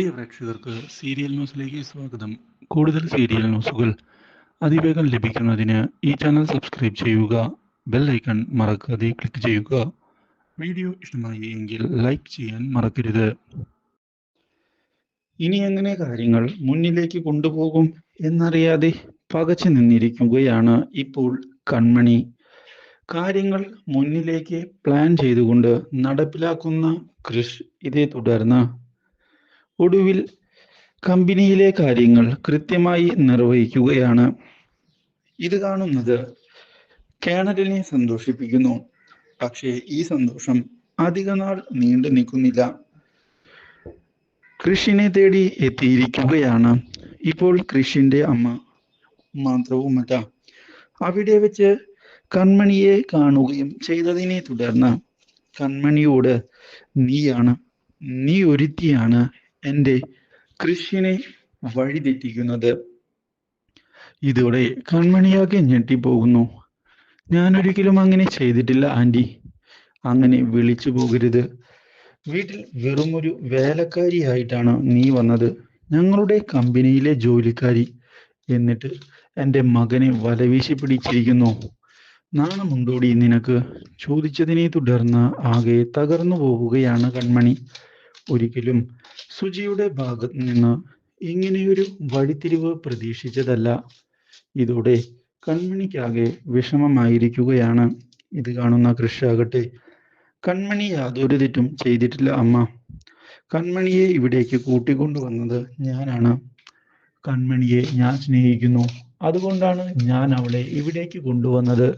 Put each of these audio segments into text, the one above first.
പ്രിയ പ്രേക്ഷകർക്ക് സീരിയൽ ന്യൂസിലേക്ക് സ്വാഗതം. കൂടുതൽ സീരിയൽ ന്യൂസുകൾ അതിവേഗം ലഭിക്കുന്നതിന് ഈ ചാനൽ സബ്സ്ക്രൈബ് ചെയ്യുക ബെൽ ഐക്കൺ മറക്കാതെ ക്ലിക്ക് ചെയ്യുക. വീഡിയോ ഇഷ്ടമായി എങ്കിൽ ലൈക്ക് ചെയ്യാൻ മറക്കരുത്. ഇനി എങ്ങനെ കാര്യങ്ങൾ മുന്നിലേക്ക് കൊണ്ടുപോകും എന്നറിയാതെ പകച്ചു നിന്നിരിക്കുകയാണ് ഇപ്പോൾ കൺമണി. കാര്യങ്ങൾ മുന്നിലേക്ക് പ്ലാൻ ചെയ്തുകൊണ്ട് നടപ്പിലാക്കുന്ന കൃഷ് ഇതേ തുടർന്ന് ഒടുവിൽ കമ്പനിയിലെ കാര്യങ്ങൾ കൃത്യമായി നിർവഹിക്കുകയാണ്. ഇത് കാണുന്നത് കേണലിനെ സന്തോഷിപ്പിക്കുന്നു. പക്ഷേ ഈ സന്തോഷം അധികനാൾ നീണ്ടു നിൽക്കുന്നില്ല. കൃഷിനെ തേടി എത്തിയിരിക്കുകയാണ് ഇപ്പോൾ കൃഷിന്റെ അമ്മ. മാത്രവുമല്ല അവിടെ വെച്ച് കൺമണിയെ കാണുകയും ചെയ്തതിനെ തുടർന്ന് കൺമണിയോട് നീയാണ് നീ ഒരുത്തിയാണ് എന്റെ കൃഷിനെ വഴിതെറ്റിക്കുന്നത്. ഇതോടെ കൺമണിയാകെ ഞെട്ടിപ്പോകുന്നു. ഞാൻ ഒരിക്കലും അങ്ങനെ ചെയ്തിട്ടില്ല ആന്റി. അങ്ങനെ വിളിച്ചു പോകരുത്. വീട്ടിൽ വെറുമൊരു വേലക്കാരിയായിട്ടാണ് നീ വന്നത്. ഞങ്ങളുടെ കമ്പനിയിലെ ജോലിക്കാരി. എന്നിട്ട് എന്റെ മകനെ വലവീശി പിടിച്ചിരിക്കുന്നു. നാണമുണ്ടോടി നിനക്ക്? ചോദിച്ചതിനെ തുടർന്ന് ആകെ തകർന്നു പോവുകയാണ് കൺമണി. ഒരിക്കലും സുജിയുടെ ഭാഗത്ത് നിന്ന് ഇങ്ങനെയൊരു വഴിത്തിരിവ് പ്രതീക്ഷിച്ചതല്ല. ഇതോടെ കൺമണിക്കാകെ വിഷമമായിരിക്കുകയാണ്. ഇത് കാണുന്ന കൃഷാകട്ടെ കൺമണി യാതൊരു തെറ്റും ചെയ്തിട്ടില്ല അമ്മ. കൺമണിയെ ഇവിടേക്ക് കൂട്ടിക്കൊണ്ടുവന്നത് ഞാനാണ്. കൺമണിയെ ഞാൻ സ്നേഹിക്കുന്നു. അതുകൊണ്ടാണ് ഞാൻ അവളെ ഇവിടേക്ക് കൊണ്ടുവന്നത്.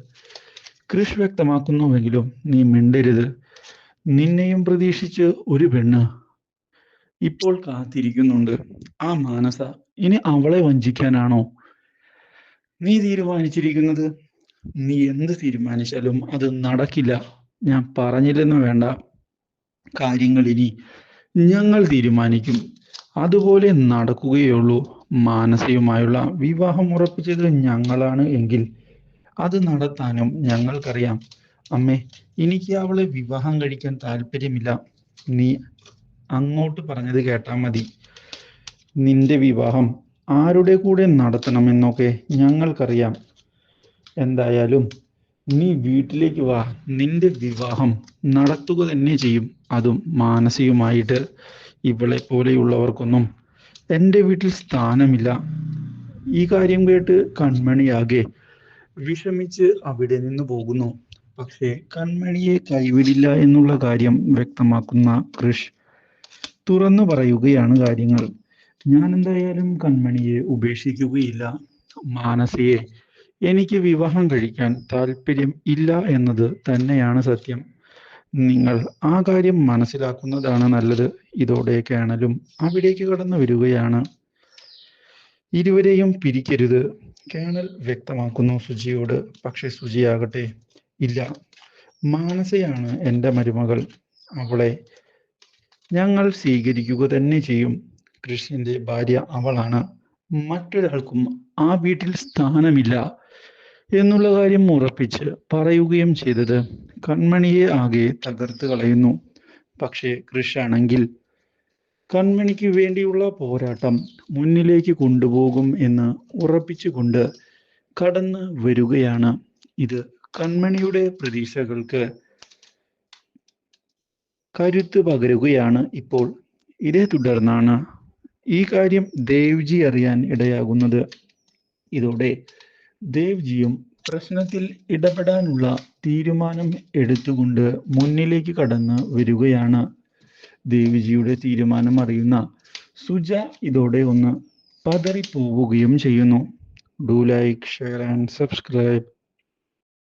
കൃഷ് വ്യക്തമാക്കുന്നുവെങ്കിലും നീ മിണ്ടരുത്. നിന്നെയും പ്രതീക്ഷിച്ച് ഒരു പെണ്ണ് ഇപ്പോൾ കാത്തിരിക്കുന്നുണ്ട്. ആ മാനസ ഇനി അവളെ വഞ്ചിക്കാനാണോ? നീ തീരുമാനിച്ചിരിക്കുന്നത്? നീ എന്ത് തീരുമാനിച്ചാലും അത് നടക്കില്ല. ഞാൻ പറഞ്ഞില്ലെന്ന് വേണ്ട. കാര്യങ്ങൾ ഇനി ഞങ്ങൾ തീരുമാനിക്കും. അതുപോലെ നടക്കുകയുള്ളൂ. മാനസയുമായുള്ള വിവാഹം ഉറപ്പിച്ചത് ഞങ്ങളാണ് എങ്കിൽ അത് നടത്താനും ഞങ്ങൾക്കറിയാം. അമ്മേ എനിക്ക് അവളെ വിവാഹം കഴിക്കാൻ താല്പര്യമില്ല നീ അങ്ങോട്ട് പറഞ്ഞത് കേട്ടാ മതി. നിന്റെ വിവാഹം ആരുടെ കൂടെ നടത്തണമെന്നൊക്കെ ഞങ്ങൾക്കറിയാം. എന്തായാലും നീ വീട്ടിലേക്ക് വാ. നിന്റെ വിവാഹം നടത്തുക തന്നെ ചെയ്യും. അതും മാനസികമായിട്ട്. ഇവളെ പോലെയുള്ളവർക്കൊന്നും എന്റെ വീട്ടിൽ സ്ഥാനമില്ല. ഈ കാര്യം കേട്ട് കൺമണിയാകെ വിഷമിച്ച് അവിടെ നിന്ന് പോകുന്നു. പക്ഷേ കൺമണിയെ കൈവിടില്ല എന്നുള്ള കാര്യം വ്യക്തമാക്കുന്ന കൃഷ് തുറന്നു പറയുകയാണ് കാര്യങ്ങൾ. ഞാൻ എന്തായാലും കൺമണിയെ ഉപേക്ഷിക്കുകയില്ല. മാനസിയെ എനിക്ക് വിവാഹം കഴിക്കാൻ താല്പര്യം ഇല്ല എന്നത് തന്നെയാണ് സത്യം. നിങ്ങൾ ആ കാര്യം മനസ്സിലാക്കുന്നതാണ് നല്ലത്. ഇതോടെ കേണലും അവിടേക്ക് കടന്നു വരികയാണ്. ഇരുവരെയും പിരിക്കരുത്. കേണൽ വ്യക്തമാക്കുന്നു സുജിയോട്. പക്ഷെ സുജിയാകട്ടെ ഇല്ല. മാനസയാണ് എന്റെ മരുമകൾ. അവളെ ഞങ്ങൾ സ്വീകരിക്കുക തന്നെ ചെയ്യും. കൃഷ്ണന്റെ ഭാര്യ അവളാണ്. മറ്റൊരാൾക്കും ആ വീട്ടിൽ സ്ഥാനമില്ല എന്നുള്ള കാര്യം ഉറപ്പിച്ച് പറയുകയും ചെയ്തത്. കൺമണിയെ ആകെ തകർത്ത് കളയുന്നു. പക്ഷേ കൃഷാണെങ്കിൽ കൺമണിക്ക് വേണ്ടിയുള്ള പോരാട്ടം മുന്നിലേക്ക് കൊണ്ടുപോകും എന്ന് ഉറപ്പിച്ചുകൊണ്ട് കടന്ന് വരികയാണ്. ഇത് കൺമണിയുടെ പ്രതീക്ഷകൾക്ക് കരുത്ത് പകരുകയാണ് ഇപ്പോൾ. ഇതേ തുടർന്നാണ് ഈ കാര്യം ദേവ്ജി അറിയാൻ ഇടയാകുന്നത്. ഇതോടെ ദേവ്ജിയും പ്രശ്നത്തിൽ ഇടപെടാനുള്ള തീരുമാനം എടുത്തുകൊണ്ട് മുന്നിലേക്ക് കടന്ന് വരികയാണ്. ദേവിജിയുടെ തീരുമാനം അറിയുന്ന സുജ ഇതോടെ ഒന്ന് പതറിപ്പോവുകയും ചെയ്യുന്നു. Do like share and subscribe